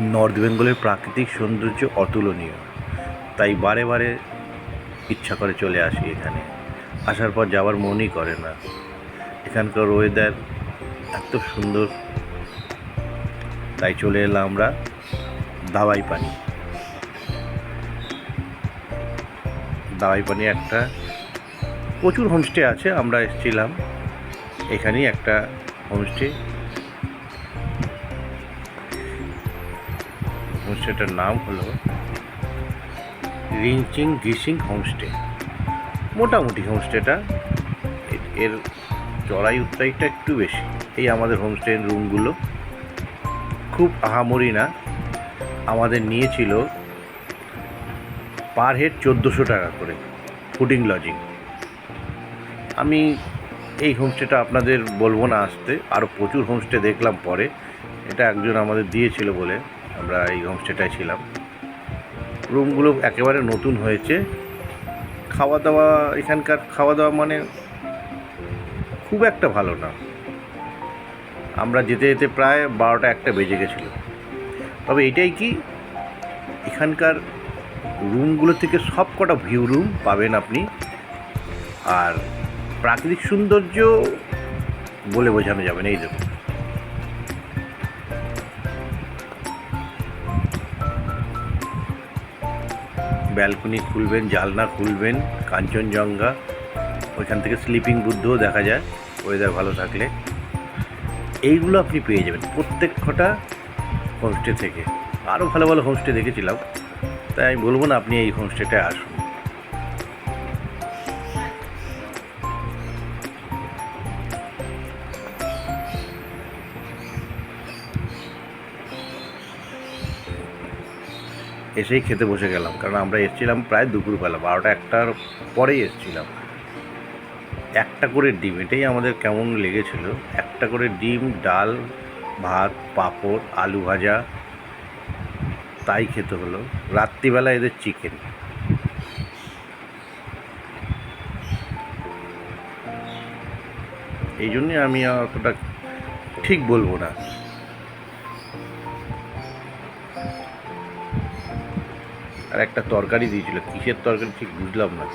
North বেঙ্গলের প্রাকৃতিক সৌন্দর্য অতুলনীয়। তাই বারে বারে ইচ্ছা করে চলে আসি এখানে। আসার পর যাওয়ার মনই করে না। এখানকার ওয়েদার এত সুন্দর। তাই চলে এলাম আমরা দাওয়াই পানি দাওয়াই পানি একটা প্রচুর হোমস্টে আছে, আমরা এসেছিলাম। এখানেই একটা হোমস্টে হোমস্টেটার নাম হলো রিঞ্চিং গিসিং হোমস্টে। মোটামুটি হোমস্টেটা, এর চড়াই উত্তাইটা একটু বেশি। এই আমাদের হোমস্টের রুমগুলো খুব আহামরি না, আমাদের নিয়েছিল পার হেড চোদ্দোশো টাকা করে ফুডিং লজিং। আমি এই হোমস্টেটা আপনাদের বলব না আসতে আরও প্রচুর হোমস্টে দেখলাম পরে, এটা একজন আমাদের দিয়েছিল বলে। আমরা এই হোমস্টেটায় ছিলাম। রুমগুলো একেবারে নতুন হয়েছে। খাওয়া দাওয়া এখানকার খাওয়া দাওয়া মানে খুব একটা ভালো না। আমরা যেতে যেতে প্রায় বারোটা একটা বেজে গেছিল। তবে এটাই কি? এখানকার রুমগুলো থেকে সব কটা ভিউ রুম পাবেন আপনি। আর প্রাকৃতিক সৌন্দর্য বলে বোঝানো যাবে না, এই দেখুন। ব্যালকনি খুলবেন, জালনা খুলবেন, কাঞ্চনজঙ্ঘা, ওইখান থেকে স্লিপিং বুদ্ধও দেখা যায় ওয়েদার ভালো থাকলে। এইগুলো আপনি পেয়ে যাবেন প্রত্যেক কটা হোমস্টে থেকে। আরও ভালো ভালো হোমস্টে দেখেছিলাম, তাই আমি বলব না আপনি এই হোমস্টেটায় আসুন। এসেই খেতে বসে গেলাম, কারণ আমরা এসেছিলাম প্রায় দুপুরবেলা, বারোটা একটার পরেই এসেছিলাম। একটা করে ডিম, এটাই আমাদের কেমন লেগেছিল। একটা করে ডিম, ডাল, ভাত, পাঁপড়, আলু ভাজা, তাই খেতে হলো। রাত্রিবেলা এদের চিকেন। এই জন্যে আমি অতটা ঠিক বলব না। আর একটা তরকারি দিয়েছিল। কিসের তরকারি ঠিক বুঝলাম না।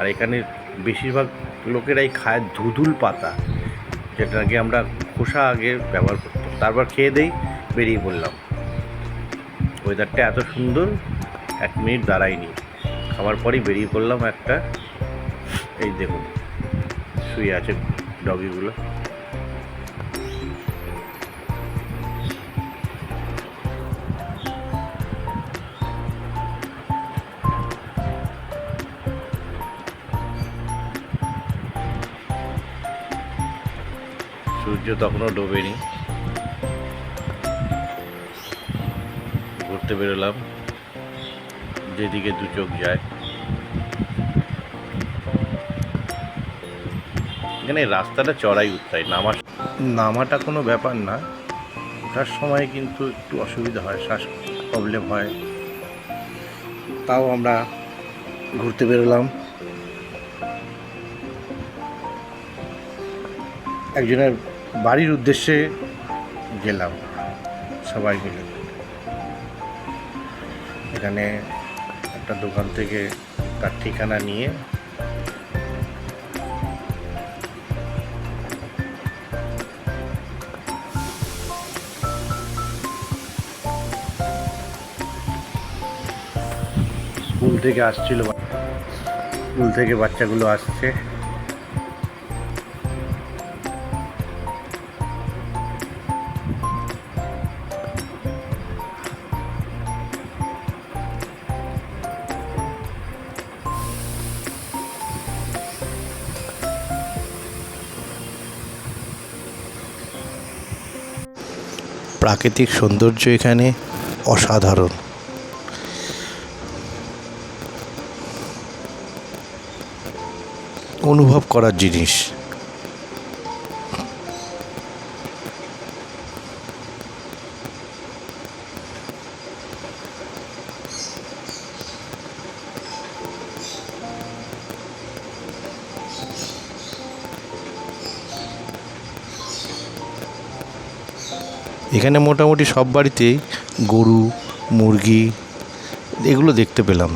আর এখানে বেশিরভাগ লোকেরাই খায় ধুধুল পাতা যেটা নাকি আমরা খোসা আগে ব্যবহার করতাম। তারপর খেয়ে দেই, বেরিয়ে পড়লাম। ওয়েদারটা এত সুন্দর, এক মিনিট দাঁড়ায়নি। খাবার পরেই বেরিয়ে পড়লাম একটা। এই দেখুন, শুয়ে আছে ডগিগুলো সূর্য তখনও ডোবেনি। ঘুরতে বেরোলাম। যেদিকে দু চোখ যায়। এখানে রাস্তাটা চড়াই উত্তাই নামা নামাটা কোনো ব্যাপার না। ওঠার সময় কিন্তু একটু অসুবিধা হয়, শ্বাস প্রবলেম হয়। তাও আমরা ঘুরতে বেরোলাম। একজনের বাড়ির উদ্দেশ্যে গেলাম, সবাই মিলে। এখানে একটা দোকান থেকে তার ঠিকানা নিয়ে স্কুল থেকে আসছিল স্কুল থেকে বাচ্চাগুলো আসছে। প্রাকৃতিক সৌন্দর্য এখানে অসাধারণ। অনুভব করার জিনিস। এখানে মোটামুটি সব বাড়িতেই গরু মুরগি এগুলো দেখতে পেলাম।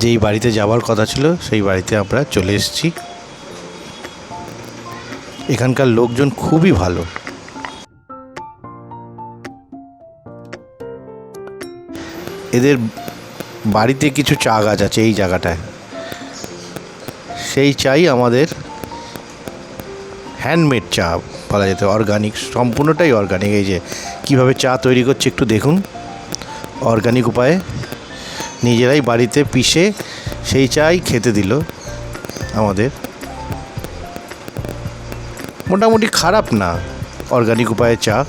যেই বাড়িতে যাওয়ার কথা ছিল, সেই বাড়িতে আমরা চলে এসেছি। এখানকার লোকজন খুবই ভালো। এদের বাড়িতে কিছু চা গাছ আছে এই জায়গাটায়। সেই চাই আমাদের হ্যান্ডমেড চা বলা যেতে অর্গানিক সম্পূর্ণটাই অর্গানিক এই যে কীভাবে চা তৈরি করছে একটু দেখুন। অর্গানিক উপায়ে নিজেরাই বাড়িতে পিষে সেই চাই খেতে দিল আমাদের। মোটামুটি খারাপ না অর্গানিক উপায়ে চা।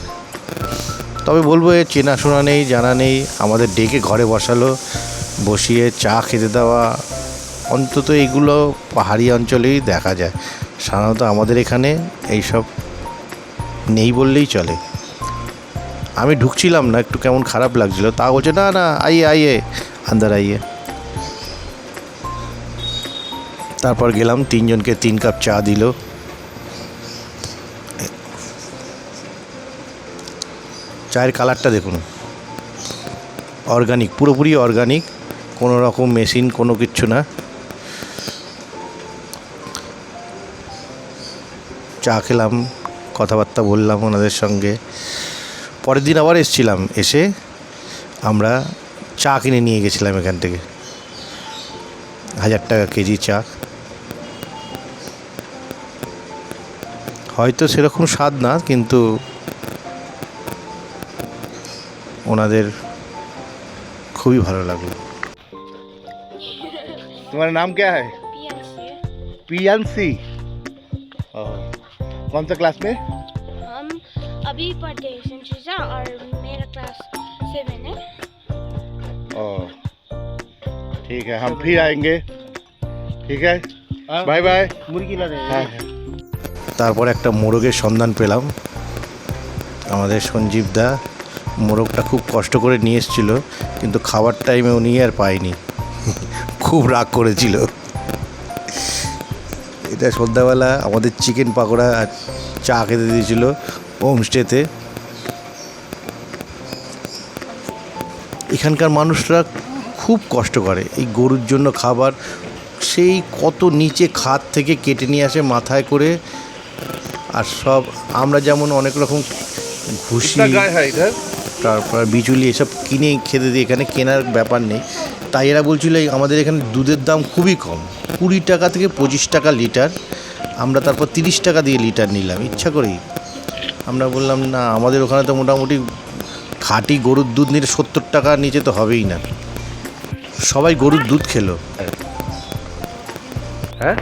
তবে বলব এর চেনাশোনা নেই, জানা নেই, আমাদের ডেকে ঘরে বসালো, বসিয়ে চা খেতে দেওয়া। অন্তত এইগুলো পাহাড়ি অঞ্চলেই দেখা যায়। সাধারণত আমাদের এখানে এইসব নেই বললেই চলে। আমি ঢুকছিলাম না, একটু কেমন খারাপ লাগছিল। তা বলছে, না না, আইয়ে আইয়ে। আন্দার আইয়ে। তারপর গেলাম, তিনজনকে তিন কাপ চা দিল। চায়ের কালারটা দেখুন। অর্গানিক, পুরোপুরি অর্গানিক, কোনো রকম মেশিন, কোনো কিচ্ছু না। চা খেলাম, কথাবার্তা বললাম ওনাদের সঙ্গে। পরের দিন আবার এসছিলাম, এসে আমরা চা কিনে নিয়ে গেছিলাম এখান থেকে হাজার টাকা কেজি চা হয়তো সেরকম স্বাদ না কিন্তু ওনাদের খুবই ভালো লাগলো तुम्हारा नाम क्या है पियंसी पियांसी कौन सा क्लास में हम अभी पढ़ते हैं संशीजा और मेरा क्लास सेवन है ओ ठीक है हम फिर आएंगे ठीक है बाय बाय মুরগি না রে হ্যাঁ তারপর একটা মোরগের সন্ধান পেলাম আমাদের সঞ্জীব দা মোরগটা খুব কষ্ট করে নিয়ে এসেছিল কিন্তু খাবার টাইমে উনি আর পায়নি খুব রাগ করেছিল এটা সন্ধ্যাবেলা আমাদের চিকেন পাকোড়া আর চা খেতে দিয়েছিল হোমস্টেতে এখানকার মানুষরা খুব কষ্ট করে। এই গরুর জন্য খাবার সেই কত নিচে খাত থেকে কেটে নিয়ে আসে মাথায় করে আর সব আমরা যেমন অনেক রকম ঘুষি তারপর বিচুলি এসব কিনে খেতে দিই এখানে কেনার ব্যাপার নেই। তাই এরা বলছিল আমাদের এখানে দুধের দাম খুবই কম। কুড়ি টাকা থেকে পঁচিশ টাকা লিটার। আমরা তারপর তিরিশ টাকা দিয়ে লিটার নিলাম। ইচ্ছা করেই। আমরা বললাম না আমাদের ওখানে তো মোটামুটি খাঁটি গরুর দুধ নিলে সত্তর টাকার নিচে তো হবেই না। সবাই গরুর দুধ খেলো। হ্যাঁ?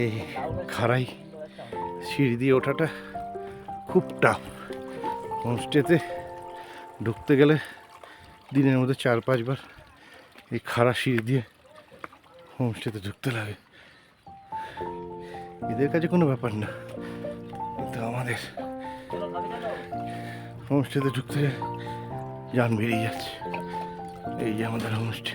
এই খাড়াই সিঁড়ি দিয়ে ওঠাটা খুব টাফ হোমস্টেতে ঢুকতে গেলে দিনের মধ্যে চার পাঁচবার এই খাড়া সিঁড়ি দিয়ে হোমস্টেতে ঢুকতে লাগে। এদের কাছে কোনো ব্যাপার না, কিন্তু আমাদের হোমস্টেতে ঢুকতে যান বেরিয়ে যাচ্ছে। এই যে আমাদের হোমস্টে।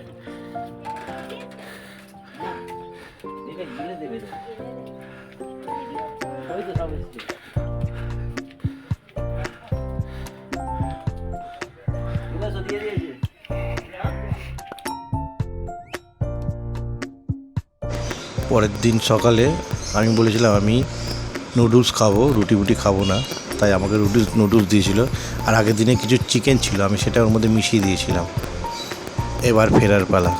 পরের দিন সকালে আমি বলেছিলাম, আমি নুডলস খাব, রুটি বুটি খাব না। তাই আমাকে রুটি, নুডলস দিয়েছিল। আর আগের দিনে কিছু চিকেন ছিল, আমি সেটা ওর মধ্যে মিশিয়ে দিয়েছিলাম। এবার ফেরার পালা।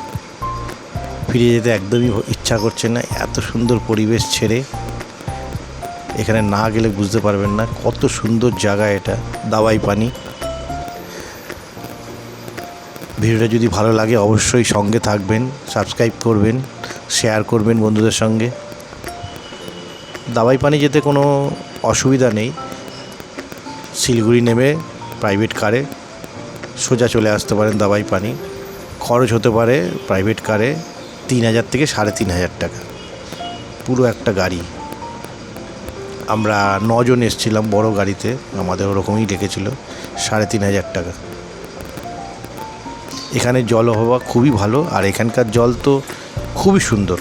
ফিরে যেতে একদমই ইচ্ছা করছে না, এত সুন্দর পরিবেশ ছেড়ে এখানে না গেলে বুঝতে পারবেন না। কত সুন্দর জায়গা এটা দাওয়াই পানি। ভিডিওটা যদি ভালো লাগে অবশ্যই সঙ্গে থাকবেন সাবস্ক্রাইব করবেন শেয়ার করবেন বন্ধুদের সঙ্গে। দাবাই পানি যেতে কোনো অসুবিধা নেই। শিলিগুড়ি নেমে প্রাইভেট কারে সোজা চলে আসতে পারেন দাবাই পানি। খরচ হতে পারে প্রাইভেট কারে তিন হাজার থেকে সাড়ে তিন হাজার টাকা। পুরো একটা গাড়ি। আমরা নজন এসছিলাম বড় গাড়িতে আমাদের ওরকমই ডেকেছিল সাড়ে তিন হাজার টাকা। এখানে জল হওয়া খুবই ভালো, আর এখানকার জল তো খুবই সুন্দর।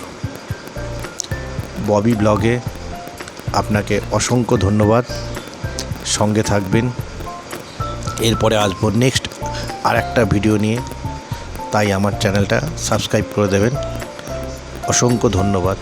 ববি ব্লগে আপনাকে অসংখ্য ধন্যবাদ। সঙ্গে থাকবেন। এরপরে আসব নেক্সট আর একটা ভিডিও নিয়ে। তাই আমার চ্যানেলটা সাবস্ক্রাইব করে দেবেন। অসংখ্য ধন্যবাদ।